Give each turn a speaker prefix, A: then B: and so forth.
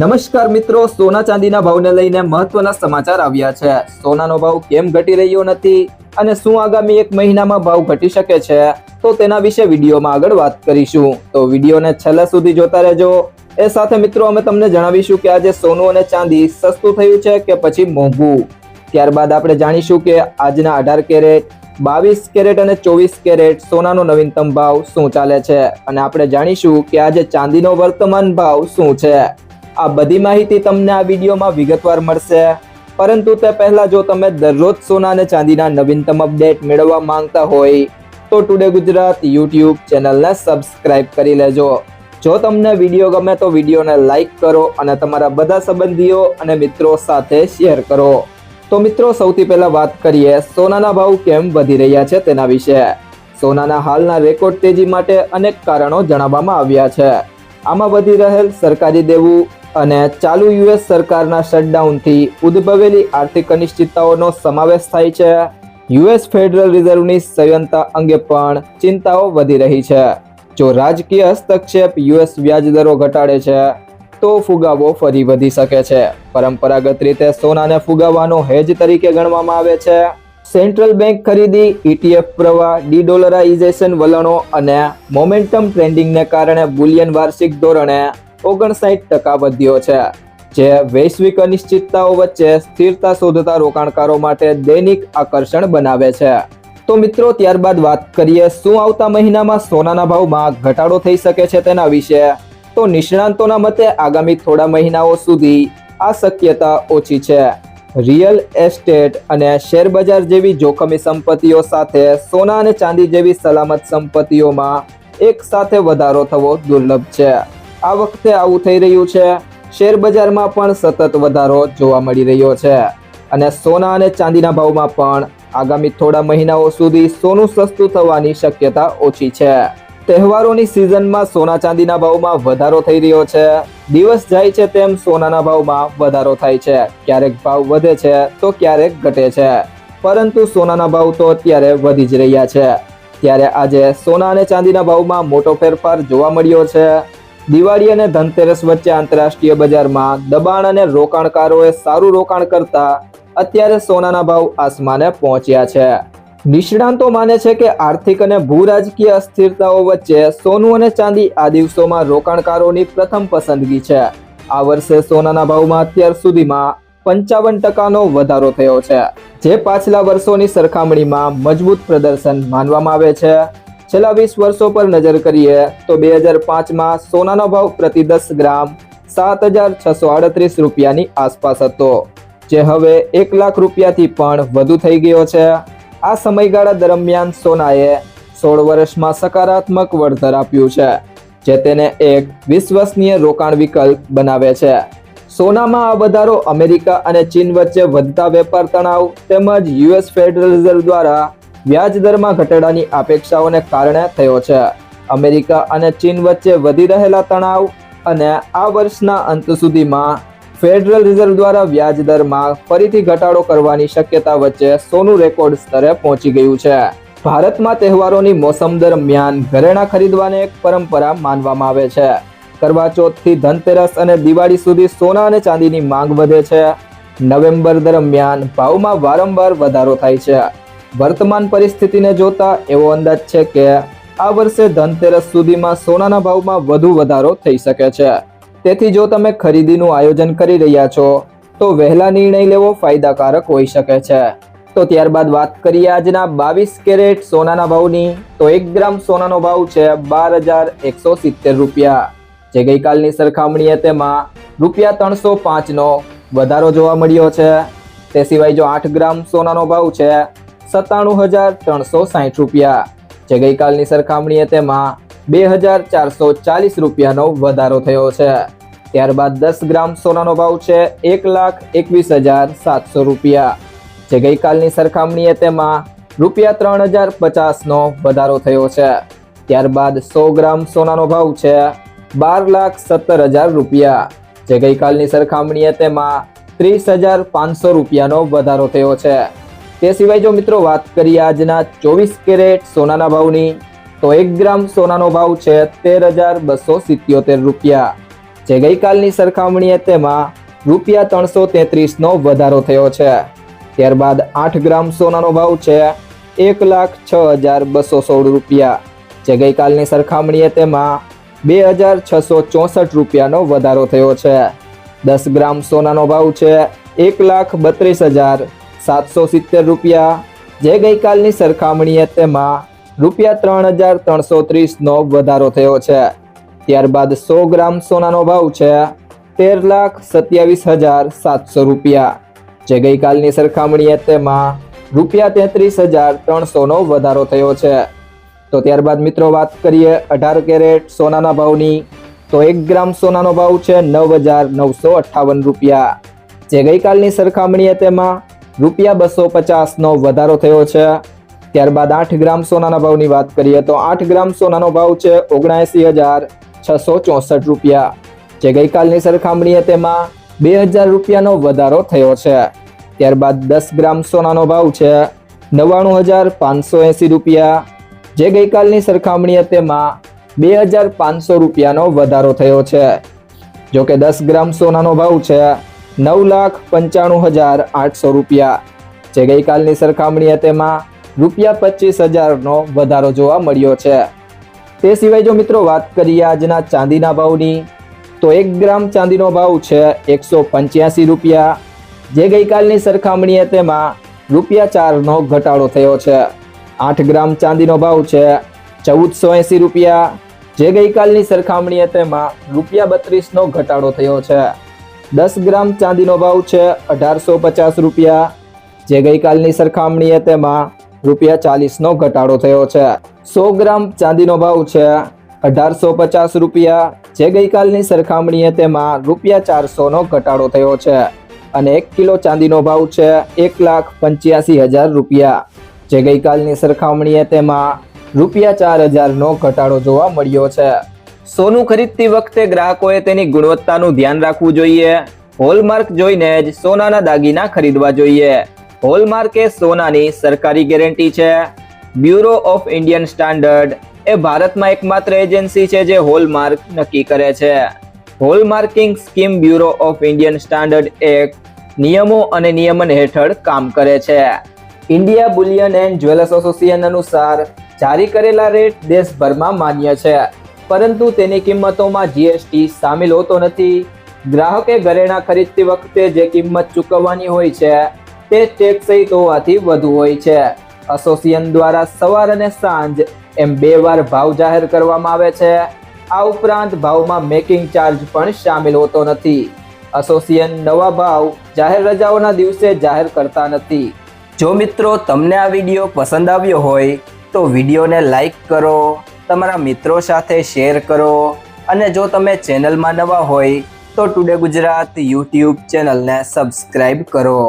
A: નમસ્કાર મિત્રો, સોના ચાંદીના ભાવને લઈને મહત્વના સમાચાર આવ્યા છે. સોનાનો ભાવ કેમ ઘટી રહ્યો નથી અને શું આગામી એક મહિનામાં ભાવ ઘટી શકે છે, તો તેના વિશે વિડીયોમાં આગળ વાત કરીશું. તો વિડીયોને છેલ્લે સુધી જોતા રહેજો. એ સાથે મિત્રો, અમે તમને જણાવીશું કે આજે સોનું અને ચાંદી સસ્તું થયું છે કે પછી મોંઘું? ત્યારબાદ આપણે જાણીશું કે આજના અઢાર કેરેટ, બાવીસ કેરેટ અને ચોવીસ કેરેટ સોનાનો નવીનતમ ભાવ શું ચાલે છે? અને આપણે જાણીશું કે આજે ચાંદીનો વર્તમાન ભાવ શું છે? આ બધી માહિતી તમને આ વિડીયોમાં વિગતવાર મળશે. પરંતુ તે પહેલા જો તમે દરરોજ સોના અને ચાંદીના નવીનતમ અપડેટ મેળવવા માંગતા હોય, તો ટુડે ગુજરાત યુટ્યુબ ચેનલને સબસ્ક્રાઇબ કરી લેજો. જો તમને વીડિયો ગમે તો વિડીયોને લાઇક કરો અને તમારા બધા સંબંધીઓ અને મિત્રો સાથે શેર કરો. તો મિત્રો, સૌથી પહેલા વાત કરીએ સોનાના ભાવ કેમ વધી રહ્યા છે તેના વિશે. સોનાના હાલના રેકોર્ડ તેજી માટે અનેક કારણો જણાવવામાં આવ્યા છે. આમાં વધી રહેલ સરકારી દેવું અને ચાલુ યુએસ સરકારના શટડાઉનથી ઉદ્ભવેલી આર્થિક અનિશ્ચિતતાઓનો સમાવેશ થાય છે. યુએસ ફેડરલ રિઝર્વની સંયંતા અંગે પણ ચિંતાઓ વધી રહી છે. જો રાજકીય હસ્તક્ષેપ યુએસ વ્યાજ દરો ઘટાડે છે, તો ફુગાવો ફરી વધી શકે છે. પરંપરાગત રીતે સોનાને ફુગાવાનો હેજ તરીકે ગણવામાં આવે છે. સેન્ટ્રલ બેંક ખરીદી, ઈટીએફ પ્રવાહ, ડીડોલરાઇઝેશન વલણો અને મોમેન્ટમ ટ્રેન્ડિંગને કારણે બુલિયન વાર્ષિક ધોરણે ઓગણસાઠ ટકા વધ્યો છે. જે વૈશ્વિક અનિશ્ચિતતાઓ વચ્ચે સ્થિરતા શોધતા રોકાણકારો માટે દૈનિક આકર્ષણ બનાવે છે. તો મિત્રો, ત્યારબાદ વાત કરીએ શું આવતા મહિનામાં સોનાના ભાવમાં ઘટાડો થઈ શકે છે તેના વિશે. તો નિષ્ણાંતોના મતે આગામી થોડા મહિનાઓ સુધી આ શક્યતા ઓછી છે. રિયલ એસ્ટેટ અને શેરબજાર જેવી જોખમી સંપત્તિઓ સાથે સોના અને ચાંદી જેવી સલામત સંપત્તિઓમાં એક સાથે વધારો થવો દુર્લભ છે. આ વખતે આવું થઈ રહ્યું છે. શેર બજારમાં પણ સતત વધારો જોવા મળી રહ્યો છે. અને સોના અને ચાંદીના ભાવમાં પણ આગામી થોડા મહિનાઓ સુધી સોનું સસ્તું થવાની શક્યતા ઓછી છે. તહેવારોની સિઝનમાં સોના ચાંદીના ભાવમાં વધારો થઈ રહ્યો છે. દિવસ જાય છે તેમ સોનાના ભાવમાં વધારો થાય છે. ક્યારેક ભાવ વધે છે તો ક્યારેક ઘટે છે. પરંતુ સોનાના ભાવ તો અત્યારે વધી જ રહ્યા છે. ત્યારે આજે સોના અને ચાંદીના ભાવમાં મોટો ફેરફાર જોવા મળ્યો છે. દિવાળી અને ધનતેરસ વચ્ચે આંતરરાષ્ટ્રીય બજારમાં દબાણ અને રોકાણકારોએ સારું રોકાણ કરતા અત્યારે સોનાના ભાવ આસમાને પહોંચ્યા છે. નિષ્ણાંતો માને છે કે આર્થિક અને ભૂરાજકીય અસ્થિરતાઓ વચ્ચે સોનું અને ચાંદી આ દિવસોમાં રોકાણકારોની પ્રથમ પસંદગી છે. આ વર્ષે સોનાના ભાવમાં અત્યાર સુધીમાં પંચાવન ટકાનો વધારો થયો છે, જે પાછલા વર્ષોની સરખામણીમાં મજબૂત પ્રદર્શન માનવામાં આવે છે. છેલ્લા વીસ વર્ષો પર નજર કરીએ તો બે હજાર પાંચમાં સોનાનો ભાવ પ્રતિ દસ ગ્રામ સાત હજાર છસો આડત્રીસ રૂપિયાની આસપાસ હતો, જે હવે એક લાખ રૂપિયાથી પણ વધુ થઈ ગયો છે. આ સમયગાળા દરમિયાન સોનાએ સોળ વર્ષમાં સકારાત્મક વળતર આપ્યું છે, જે તેને એક વિશ્વસનીય રોકાણ વિકલ્પ બનાવે છે. સોનામાં આ વધારો અમેરિકા અને ચીન વચ્ચે વધતા વેપાર તણાવ તેમજ યુએસ ફેડરલ રિઝર્વ દ્વારા વ્યાજ દરમાં ઘટાડાની અપેક્ષાઓને કારણે થયો છે. અમેરિકા અને ચીન વચ્ચે વધી રહેલા તણાવ અને આ વર્ષના અંત સુધીમાં ફેડરલ રિઝર્વ દ્વારા વ્યાજ દરમાં ફરીથી ઘટાડો કરવાની શક્યતા વચ્ચે સોનું રેકોર્ડ સ્તરે પહોંચી ગયું છે. ભારતમાં તહેવારોની મોસમ દરમિયાન ઘરેણાં ખરીદવાની એક પરંપરા માનવામાં આવે છે. કરવા ચોથથી ધનતેરસ અને દિવાળી સુધી સોના અને ચાંદીની માંગ વધે છે. નવેમ્બર દરમિયાન ભાવમાં વારંવાર વધારો થાય છે. વર્તમાન પરિસ્થિતિને જોતા એવો અંદાજ છે કે આ વર્ષે ધનતેરસ સુધીમાં સોનાના ભાવમાં વધુ વધારો થઈ શકે છે. તેથી જો તમે ખરીદીનું આયોજન કરી રહ્યા છો, તો વહેલા નિર્ણય લેવો ફાયદાકારક હોઈ શકે છે. તો ત્યારબાદ વાત કરીએ આજના બાવીસ કેરેટ સોનાના ભાવની, તો એક ગ્રામ સોનાનો ભાવ છે બાર હજાર એકસો સિત્તેર રૂપિયા. જે ગઈકાલની સરખામણીએ તેમાં રૂપિયા ત્રણસો પાંચનો વધારો જોવા મળ્યો છે. તે સિવાય જો આઠ ગ્રામ સોનાનો ભાવ છે સત્તાણું હજાર ત્રણસો સાહીઠ રૂપિયા. જે ગઈકાલની સરખામણીએ તેમાં બે હજાર ચારસો ચાલીસ રૂપિયાનો વધારો થયો છે. ત્યારબાદ દસ ગ્રામ સોનાનો ભાવ છે એક લાખ એકવીસ હજાર સાતસો રૂપિયા. જે ગઈકાલની સરખામણીએ તેમાં રૂપિયા ત્રણ હજાર પચાસનો વધારો થયો છે. ત્યારબાદ સો ગ્રામ સોનાનો ભાવ છે બાર લાખ સત્તર હજાર રૂપિયા. જે ગઈકાલની સરખામણીએ તેમાં ત્રીસ હજાર પાંચસો રૂપિયાનો વધારો થયો છે. તે સિવાય જો મિત્રો વાત કરીએ આજના ચોવીસ કેરેટ સોનાના ભાવની, તો એક ગ્રામ સોનાનો ભાવ છે તેર હજાર બસો સિત્યોતેર રૂપિયા. જે ગઈકાલની સરખામણીએ તેમાં રૂપિયા ત્રણસો તેત્રીસનો વધારો થયો છે. ત્યારબાદ આઠ ગ્રામ સોનાનો ભાવ છે એક લાખ છ હજાર બસો સોળ રૂપિયા. જે ગઈકાલની સરખામણીએ તેમાં બે હજાર છસો ચોસઠ રૂપિયાનો વધારો થયો છે. દસ ગ્રામ સોનાનો ભાવ છે એક લાખ બત્રીસ હજાર સાતસો સિત્તેર રૂપિયા. જે ગઈકાલની સરખામણીએ તેમાં રૂપિયા ત્રણ હજાર ત્રણસો ત્રીસનો વધારો થયો છે. ત્યારબાદ સો ગ્રામ સોનાનો ભાવ છે તેર લાખ સત્યાવીસ હજાર સાતસો રૂપિયા. જે ગઈકાલની સરખામણીએ તેમાં રૂપિયા તેત્રીસ હજાર ત્રણસોનો વધારો થયો છે. તો ત્યારબાદ મિત્રો વાત કરીએ અઢાર કેરેટ સોનાના ભાવની. તો એક ગ્રામ સોનાનો ભાવ છે નવ હજાર નવસો અઠ્ઠાવન રૂપિયા. જે ગઈકાલની સરખામણીએ તેમાં રૂપિયા બસો પચાસનો વધારો થયો છે. ત્યારબાદ આઠ ગ્રામ સોનાના ભાવની વાત કરીએ તો આઠ ગ્રામ સોનાનો ભાવ છે ઓગણસી હજાર છસો ચોસઠ રૂપિયા. જે ગઈકાલની સરખામણીએ તેમાં બે હજાર રૂપિયાનો વધારો થયો છે. ત્યારબાદ દસ ગ્રામ સોનાનો ભાવ છે નવ્વાણું હજાર પાંચસો એંસી રૂપિયા. જે ગઈકાલની સરખામણીએ તેમાં બે હજાર પાંચસો રૂપિયાનો વધારો થયો છે. જો કે દસ ગ્રામ સોનાનો ભાવ છે નવ લાખ પંચાણું હજાર આઠસો રૂપિયા. જે ગઈકાલની સરખામણીએ તેમાં રૂપિયા પચીસ હજારનો વધારો જોવા મળ્યો છે. તે સિવાય જો મિત્રો વાત કરીએ આજના ચાંદીના ભાવની, તો એક ગ્રામ ચાંદીનો ભાવ છે એકસો પંચ્યાસી રૂપિયા. જે ગઈકાલની સરખામણીએ તેમાં રૂપિયા ચારનો ઘટાડો થયો છે. આઠ ગ્રામ ચાંદીનો ભાવ છે ચૌદસો એંસી રૂપિયા. જે ગઈકાલની સરખામણીએ તેમાં રૂપિયા બત્રીસનો ઘટાડો થયો છે. દસ ગ્રામ ચાંદીનો ભાવ છે અઢારસો પચાસ રૂપિયા. જે ગઈકાલની સરખામણીએ તેમાં રૂપિયા ચાલીસનો ઘટાડો થયો છે. સો ગ્રામ ચાંદીનો ભાવ છે અઢારસો પચાસ રૂપિયા. જે ગઈકાલની સરખામણીએ તેમાં રૂપિયા ચારસોનો ઘટાડો થયો છે અને એક કિલો ચાંદીનો ભાવ છે એક લાખ પંચ્યાસી હજાર રૂપિયા. જે ગઈકાલની સરખામણીએ તેમાં રૂપિયા ચાર હજારનો ઘટાડો જોવા મળ્યો છે. સોનું ખરીદતી વખતે ગ્રાહકોએ તેની ગુણવત્તાનું ધ્યાન રાખવું જોઈએ. હોલમાર્ક જોઈને જ સોનાના દાગીના ખરીદવા જોઈએ. હોલમાર્ક એ સોનાની સરકારી ગેરંટી છે. બ્યુરો ઓફ ઇન્ડિયન સ્ટાન્ડર્ડ એ ભારતમાં એકમાત્ર એજન્સી છે જે હોલમાર્ક નક્કી કરે છે. Hallmarking scheme bureau of Indian standard act નિયમો અને નિયમન હેઠળ કામ કરે છે. India bullion and jewellers association અનુસાર જારી કરેલા રેટ દેશભરમાં માન્ય છે. પરંતુ તેની કિંમતોમાં જીએસટી સામેલ હોતો નથી. ગ્રાહકે ઘરેણા ખરીદતી વખતે જે કિંમત ચૂકવવાની હોય છે, તે ટેક્સ સહિત હોવાથી વધુ હોય છે. એસોસિએશન દ્વારા સવાર અને સાંજ એમ બે વાર ભાવ જાહેર કરવામાં આવે છે. આ ઉપરાંત ભાવમાં મેકિંગ ચાર્જ પણ સામેલ હોતો નથી. એસોસિએશન નવા ભાવ જાહેર રજાઓના દિવસે જાહેર કરતા નથી. જો મિત્રો તમને આ વીડિયો પસંદ આવ્યો હોય, તો વિડીયોને લાઈક કરો. તમારા મિત્રો સાથે શેર કરો. અને જો તમે ચેનલમાં નવા હોય, તો ટુડે ગુજરાત યુટ્યુબ ચેનલને સબસ્ક્રાઈબ કરો.